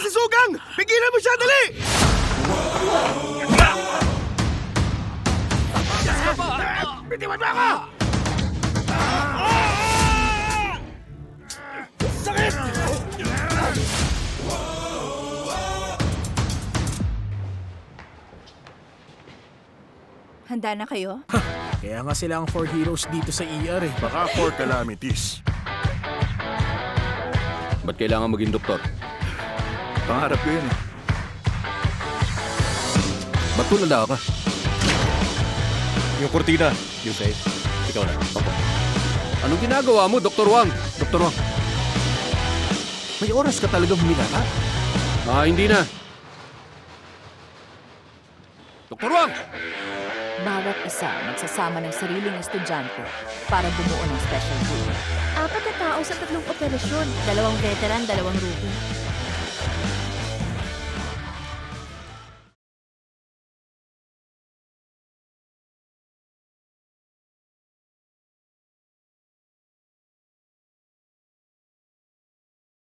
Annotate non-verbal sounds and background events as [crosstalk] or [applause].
si Sugang! Pigilan mo siya, dali! Bitiwan mo ako! Sakit! Handa na kayo? [laughs] Kaya nga sila ang four heroes dito sa ER eh. Baka for calamities. Ba't kailangan maging doktor? Pangarap ko yun eh. Ba't tulala ka? Yung kurtina, yung safe. Ikaw na. Opo. Anong ginagawa mo, Dr. Wang? Dr. Wang? May oras ka talaga humilata? Ah, hindi na. Dr. Wang! Bawat isa magsasama ng sariling estudyante para bumuo ng special group. Apat na tao sa tatlong operasyon. Dalawang veteran, dalawang rookie.